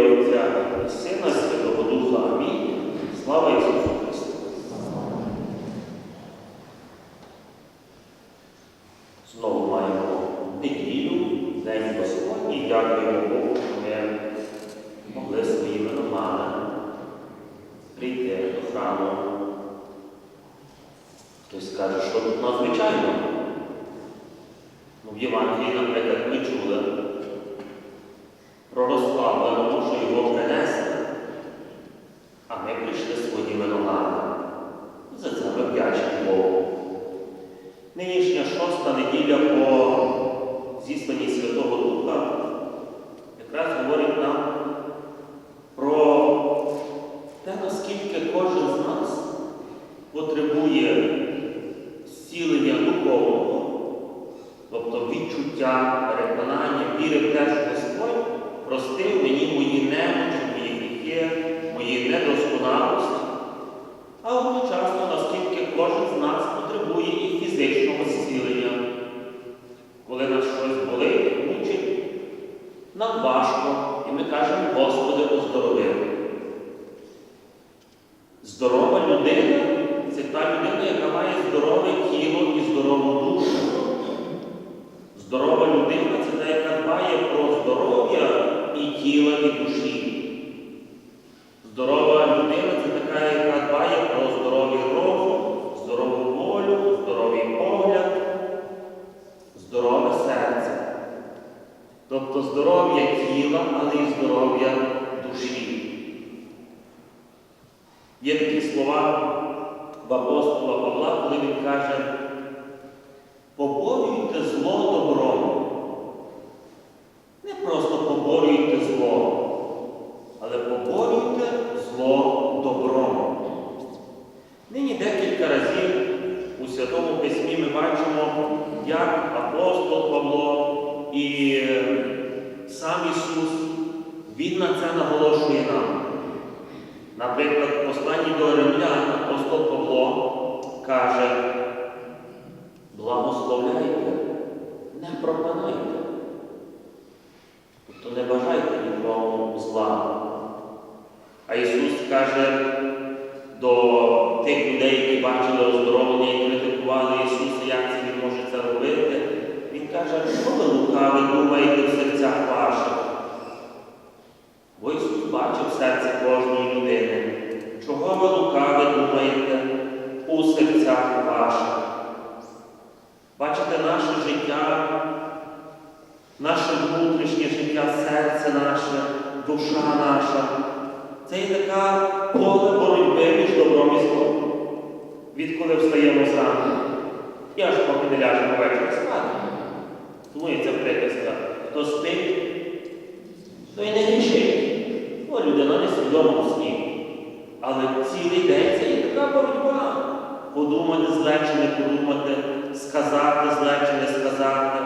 Сина Святого Духа. Амінь. Слава Ісусу Христу. Знову маємо неділю, День Господній. Дякуємо Богу, що ми могли своїми прийти до храму. Хтось скаже, що тут надзвичайно. Ну, в Євангелії, наприклад, ми чули про розслабленого, що його принесли, а ми прийшли своїми ногами. За це ми вдячні Богу. Нинішня шоста неділя по зісланні Святого Духа якраз говорить нам про те, наскільки кожен з нас потребує зцілення духовного, тобто відчуття, переконання, віри в те, що Господь простив мені мої немочі, мої гріхи, мої недосконалості, а одночасно, наскільки кожен з нас потребує і фізичного зцілення. Коли нас щось болить, мучить, нам важко, і ми кажемо, Господи, оздорови. Здорова людина це та людина, яка має здорове тіло і здорову душу. Здорова людина це та, яка дбає про здоров'я і тіла, і душі. Здорова людина це така, яка дбає про здоровий розум, здорову волю, здоровий погляд, здорове серце. Тобто здоров'я тіла, але й здоров'я душі. Є такі слова в апостола Павла, коли він каже, поборюйте зло добром. Не просто поборюйте зло, але поборюйте зло добром. Нині декілька разів у Святому Письмі ми бачимо, як апостол Павло і сам Ісус, Він на це наголошує нам. Наприклад, посланні до римлян апостол Павло каже, благословляйте, не пропануйте. Тобто не бажайте нікому зла. А Ісус каже до тих людей, які бачили оздоровлення і критикували Ісуса, як це Він може це робити. Він каже, що ви лукаві думаєте в серцях ваших? Бо Ісус бачив серце кожної людини. Чого ви думаєте у серцях ваших? Бачите, наше життя, наше внутрішнє життя, серце наше, душа наша. Це є така поле боротьби між добром і злом. Відколи встаємо зранку. Я ж поки не ляжемо ввечері спати. Тому і ця приказка. Хто спить, той не грішить. Бо людина не свідомо в сні. Але цілий день це є така боротьба. Подумати зле чи не подумати, сказати зле чи не сказати,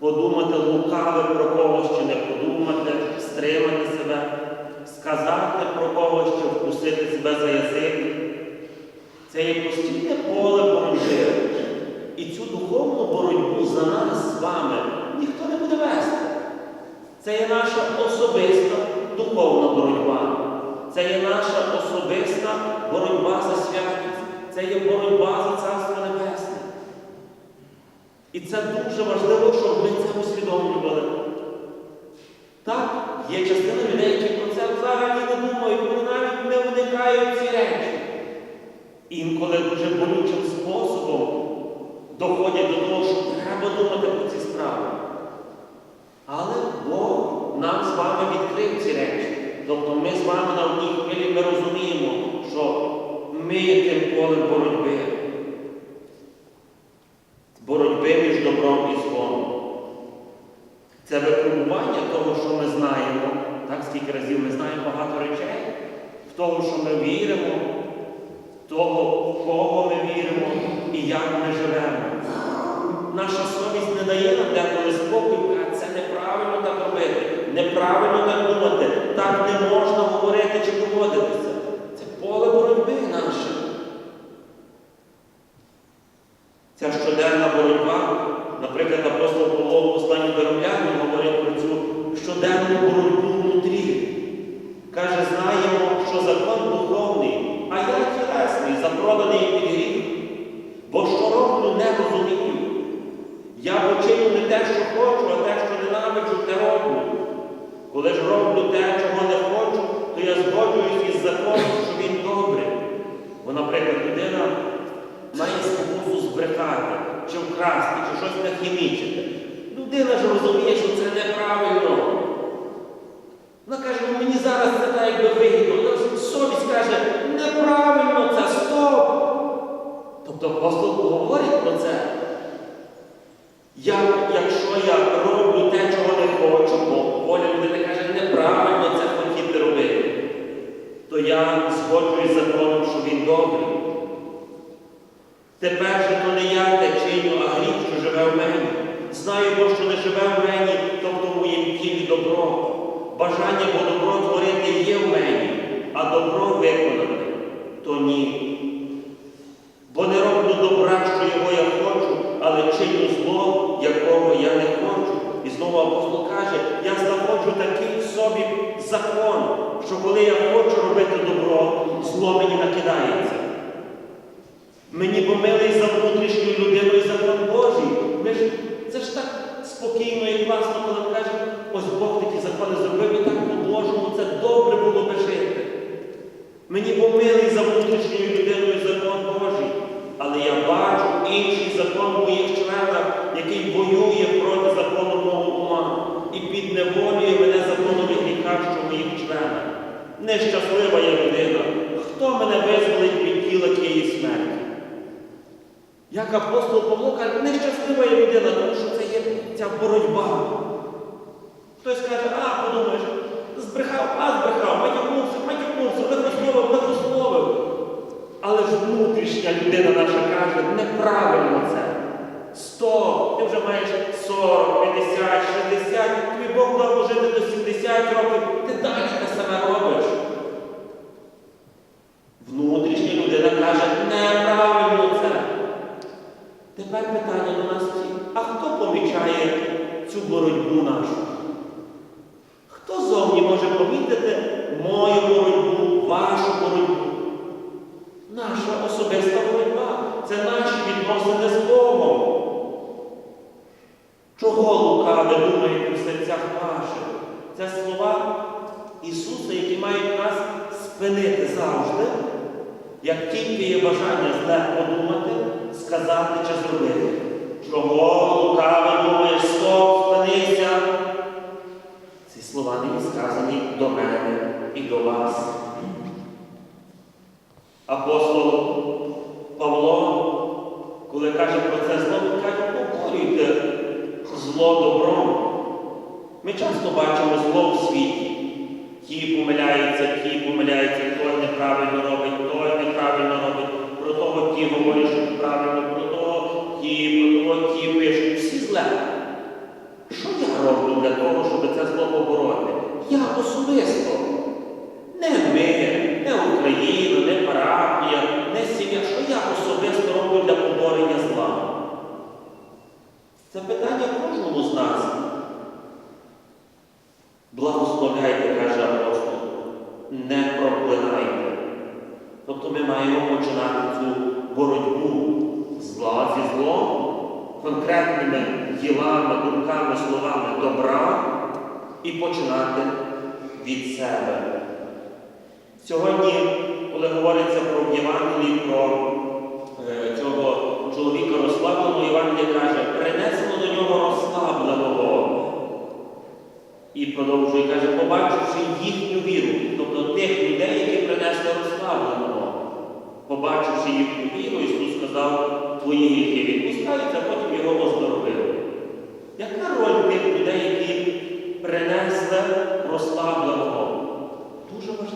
подумати лукаве про когось чи не подумати, стримати себе, сказати про когось чи вкусити себе за язик. Це є постійне поле боротьби. І цю духовну боротьбу за нас з вами ніхто не буде вести. Це є наша особиста духовна боротьба. Це є наша особиста боротьба за святість. Це є боротьба за Царство Небесне. І це дуже важливо, щоб ми це усвідомлювали. Так, є частина людей, які про це взагалі не думають, вони навіть не вникають ці речі. Інколи дуже болючим способом доходять до того, що треба думати про ці справи. Але Бог нам з вами відкрив ці речі. Тобто ми з вами на одній хвилі ми розуміємо, що ми є тим полем боротьби. Боротьби між добром і злом. Це випробування того, що ми знаємо, так скільки разів ми знаємо багато речей, в того, що ми віримо, того, в кого ми віримо і як ми живемо. Наша совість не дає нам деколи спокою, а це неправильно так робити, неправильно так думати, так не можна говорити чи поводитися. чиню не те, що хочу, а те, що ненавиджу, те роблю. Коли ж роблю те, чого не хочу, то я згоджуюсь із законом, що він добрий. Бо, наприклад, людина має спокусу збрехати, чи вкрасти, чи щось нахімічити. Людина ж розуміє, що це неправильно. Вона каже, ну мені зараз це так якби вигідно. Вона совість каже, неправильно це стоп. Тобто апостол говорить про це. Каже, я знаходжу такий в собі закон, що коли я хочу робити добро, зло мені накидається. Мені помилий за внутрішню людину і закон Божий. Ми ж, це ж так спокійно і класно, коли ми кажемо, ось Бог такі закони зробив і так по-божому, це добре було би жити. Мені помилий за внутрішньою людиною закон Божий, але я бачу інший закон в моїх членах, який воює проти закону мого ума і підневолює мене законом гріха, що в моїх членах. Нещаслива я людина. Хто мене визволить від тіла тієї смерті? Як апостол Павло каже, нещаслива я людина, тому що це є ця боротьба. Хтось каже, а, подумаєш, збрехав, а збрехав, матюкнувся, матюкнувся, лихословив, лихословив. Але ж внутрішня людина наша каже, неправильно це. Стоп, ти вже маєш 40, 50, 60, Бог дав жити до 70 років, ти далі те саме робиш. Внутрішня людина каже, неправильно це. Тепер питання до нас всіх. А хто помічає цю боротьбу нашу? Хто зовні може помітити мою боротьбу, вашу боротьбу? Наша особиста боротьба. Це наші відносини з Богом. Чого лукаве думаєте в серцях? Це слова Ісуса, які мають нас спинити завжди, як тільки є бажання зле подумати, сказати чи зробити. Чого лукаве думаєш, стоп, спинися? Ці слова не сказані до мене і до вас. Апостол Павло, коли каже про це зло, він каже, покорюйте зло добром. Ми часто бачимо зло в світі. Ті помиляються, ті помиляються, той неправильно робить, той неправильно робить, про того ті говорять, що правильно, про того ті, про того ті пишуть. Всі зле. Що я роблю для того, щоб це зло побороти? Я особисто. Не ми, не Україна, не парафія, не сім'я. Що я особисто роблю для поборення зла? Це питання кожному з нас. Благословляйте, каже апостол, не проклинайте. Тобто ми маємо починати цю боротьбу зла зі злом, конкретними ділами, думками, словами добра і починати від себе. Сьогодні, коли говориться про Євангелії, про е, цього чоловіка розслабленого, Євангелія каже, принесено до нього розслабленого. І продовжує, каже, побачивши їхню віру, тобто тих людей, які принесли розслабленого. Побачивши їхню віру, Ісус сказав, твої гріхи відпускаються, а потім його оздоровили. Яка роль тих людей, які принесли розслабленого? Дуже важлива.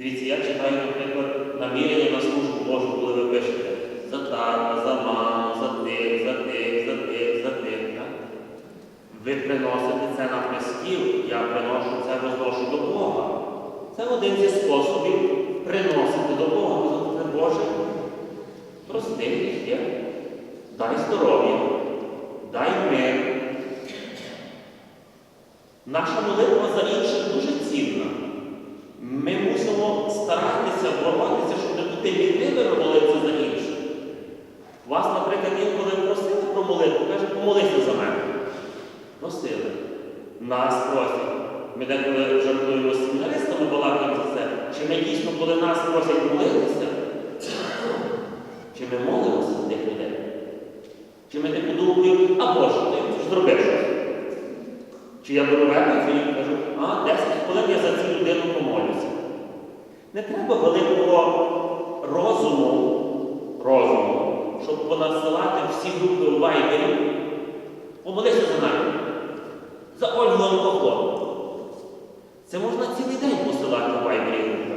Дивіться, я читаю, наприклад, намірення на службу Божу, коли ви пишете за тата, за маму, за тих, за тих, за тих, за тих. Ви приносите це на престіл, я приношу це возношу до Бога. Це один зі способів приносити до Бога. Це Боже, прости гріхи, дай здоров'я, дай мир. Наша молитва за інших дуже цінна. Ми мусимо старатися боротися, щоб не бути лінивими молитися за інших. Вас, наприклад, інколи просили про молитву, кажуть, помолися за мене. Просили. Нас просять. Ми деколи жартуємо з семінаристами балакаємо за це. чи ми дійсно, коли нас просять молитися, чи ми молимося за тих людей? Чи ми типу думаємо, а Боже, ти ж зробив щось? Чи я беру верницю і кажу, а 10 хвилин я за цю людину помолюся. Не треба великого розуму, розуму, щоб понасилати всі групи у Вайбері. Помолися за нами. За Ольгу Анкофло. Це можна цілий день посилати в Вайбері групи.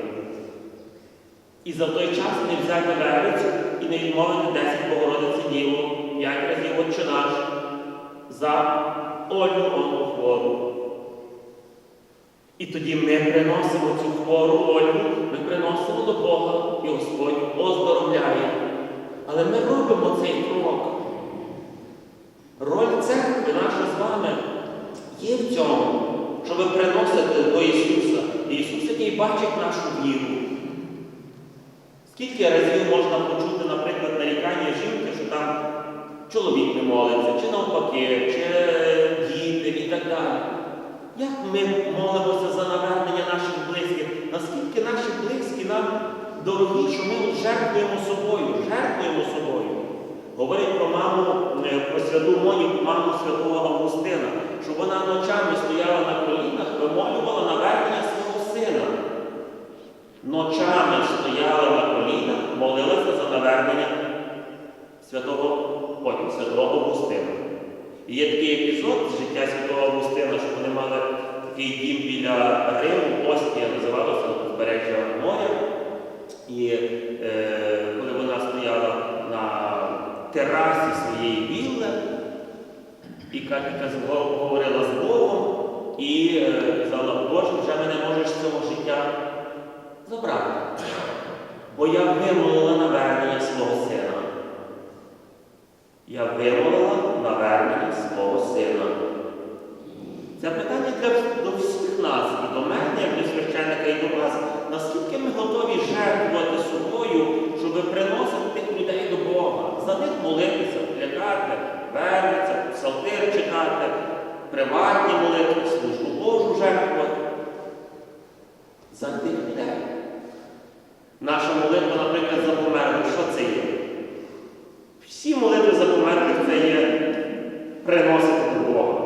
І за той час не взяти верницю і не відмовити 10 Богородиці Діву, 5 разів Отче наш за Ольгу Онкохвору. І тоді ми приносимо цю хвору Ольгу, ми приносимо до Бога, і Господь оздоровляє. Але ми робимо цей крок. Роль церкви наша з вами є в цьому, щоб приносити до Ісуса. І Ісус, який бачить нашу віру. Скільки разів можна почути, наприклад, нарікання жінки, що там чоловік не молиться, чи навпаки, чи діти і так далі. Як ми молимося за навернення наших близьких? Наскільки наші близькі нам дорогі, що ми жертвуємо собою, жертвуємо собою. Говорить про маму, про святу Моніку, маму святого Августина, що вона ночами стояла на колінах, вимолювала навернення свого сина. Ночами стояла на колінах, молилася за навернення святого потім, святого Августина. І є такий епізод з життя святого Августина, що вони мали такий дім біля Риму, Остія називалося на узбережжя моря. І е, коли вона стояла на терасі своєї вілли, і ка- ка- говорила з Богом, і е, казала, Боже, вже мене можеш з цього життя забрати. Бо я вимолила навернення свого сина. Я вимолила навернення свого сина. Це питання для, до всіх нас, і до мене, як до священника, і до вас. Наскільки ми готові жертвувати собою, щоб приносити тих людей до Бога, за них молитися, вглядати, вернеться, псалтир читати, приватні молитви, службу Божу жертвувати. За тих людей. Наша молитва, наприклад, за померлих, що це є? Всі молитви за померлих це є приносити до Бога.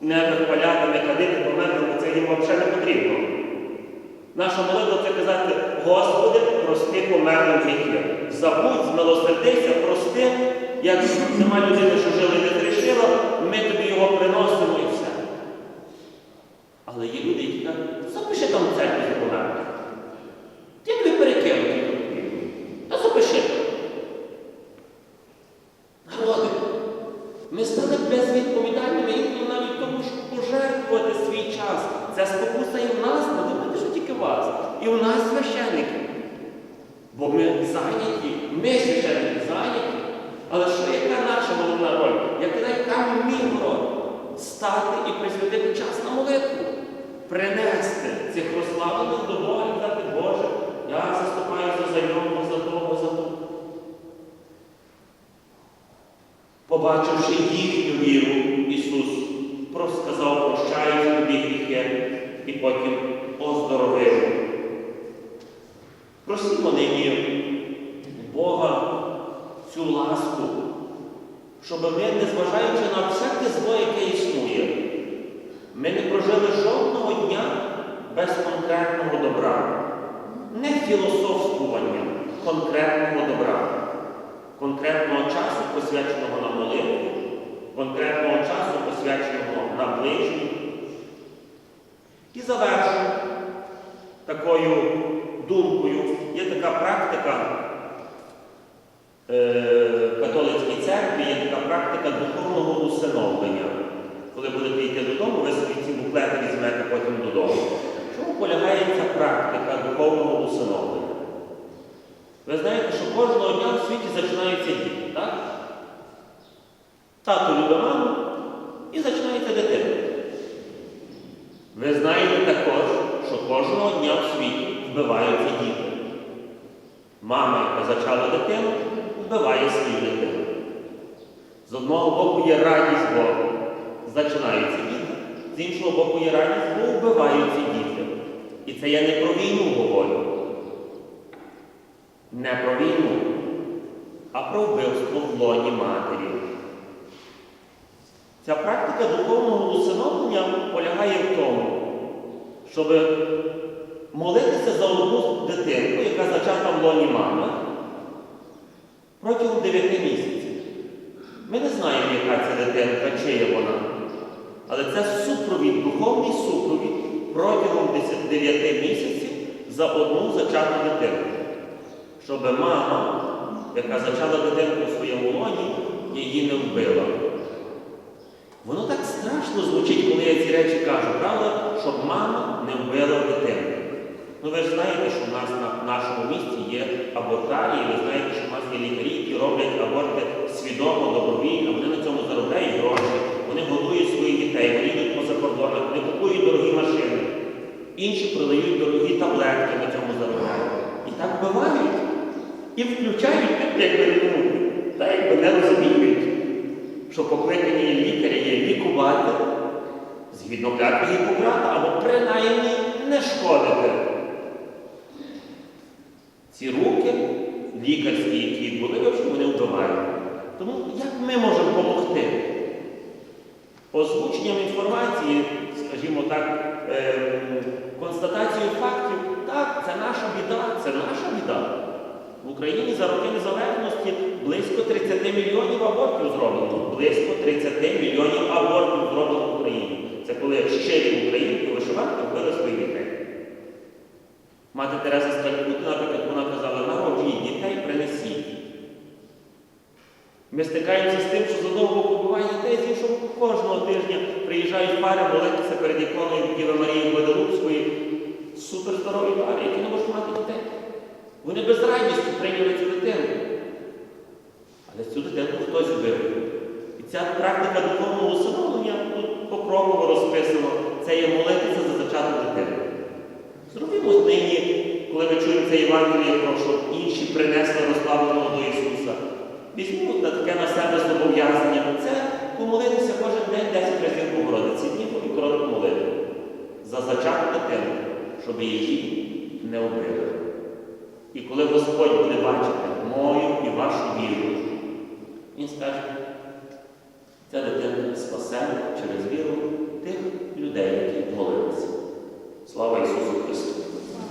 Не вихваляти, не кадити померлих, бо це їм взагалі не потрібно. Наша молитва це казати, Господи, прости померлим гріхи. Забудь, змилосердися, прости, як нема людини, що жили не зрішила, ми тобі його приносимо і все. Але є люди, які кажуть, запиши там в церкві за померлих. Ти тобі перекинути. Та запиши. Народи, ми стали безвідповідальними інколи навіть тому, щоб пожертвувати свій час. Це спокуса і в нас, не думайте, що тільки вас. І у нас священники. Бо ми зайняті, ми священники зайняті. Але що яка наша головна роль? Яка мій? Стати і присвятити час на молитву. Принести цих прославлених до дати Боже, я заступаю за знайомого, за того, за того. Побачивши їхню віру, Ісус просто сказав, прощаю тобі гріхи, і потім оздоровив. Просімо нині Бога цю ласку, щоб ми, незважаючи на всяке зло, яке існує, ми не прожили жодного дня без конкретного добра, не філософствування конкретного добра конкретного часу, посвяченого на молитву, конкретного часу, посвяченого на ближню. І завершу такою думкою. Є така практика е, католицькій церкві, є така практика духовного усиновлення. Коли будете йти додому, ви собі ці буклети візьмете потім додому. Чому полягає ця практика духовного усиновлення? Ви знаєте, що кожного дня в світі починаються діти, так? Тато любить маму і починається дитина. Ви знаєте також, що кожного дня в світі вбиваються діти. Мама, яка зачала дитину, вбиває свою дитину. З одного боку є радість, бо зачинаються діти, з іншого боку є радість, бо вбиваються діти. І це я не про війну говорю. Не про війну, а про вбивство в лоні матері. Ця практика духовного усиновлення полягає в тому, щоб молитися за одну дитинку, яка зачата в лоні мами, протягом 9 місяців. Ми не знаємо, яка це дитинка, чия вона. Але це супровід, духовний супровід протягом 9 місяців за одну зачату дитину. Щоб мама, яка зачала дитинку у своєму лоні, її не вбила. Воно так страшно звучить, коли я ці речі кажу, правда, щоб мама не вбила дитину. Ну ви ж знаєте, що в нас на нашому місті є абортарії, ви знаєте, що в нас є лікарі, які роблять аборти свідомо, добровільно, вони на цьому заробляють гроші, вони годують своїх дітей, вони йдуть по закордонах, вони купують дорогі машини. Інші продають дорогі таблетки на цьому заробляють. І так вбивають. І включають, якби ну, та якби не розуміють, що покликання лікаря є лікувати згідно клятви Гіппократа, або принаймні не шкодити. Ці руки лікарські, які були, вони вбивають. Тому як ми можемо допомогти? Озвученням інформації, скажімо так, ем, констатацією фактів, так, це наша біда, це наша біда. В Україні за роки незалежності близько 30 мільйонів абортів зроблено. Близько 30 мільйонів абортів зроблено в Україні. Це коли щирі українки вишиванки вбили своїх дітей. Мати Тереза з Калькутти, наприклад, вона казала, народжіть дітей, принесіть. Ми стикаємося з тим, що з одного боку буває дітей, з кожного тижня приїжджають пари молитися перед іконою Діви Марії Гваделупської, суперздорові пари, які не можуть мати дітей. Вони без радістю прийняли цю дитину. Але цю дитину хтось вбив. І ця практика духовного усиновлення тут покроково розписано. Це є молитися за зачату дитину. Зробімо нині, коли ми чуємо це Євангеліє, про що інші принесли розслабленого до Ісуса. Візьмімо на таке на себе зобов'язання. Це помолитися кожен день 10 разів Богородиці, ніби і коротку молитву. За зачату дитину, щоб її не вбили. І коли Господь буде бачити мою і вашу віру, Він скаже, ця дитина спасе через віру тих людей, які молилися.